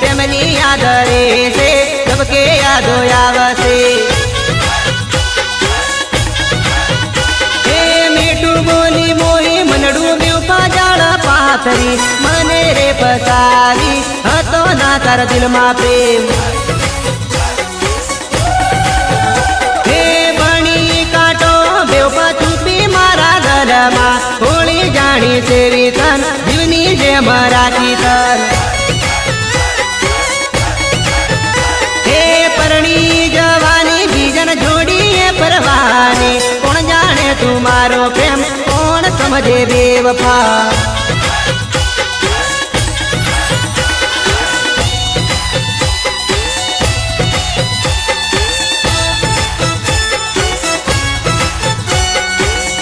પ્રેમની યાદ રહેશે સબકે યાદો આવશે. મને રે પસાવી હતો ના તાર દિલમાં પ્રેમ. મારા ઘરમાં, હોળી જાણી સેવી તન, જીવની જેમ રાખી તન. તું મારો પ્રેમ કોણ સમજે બેવફા?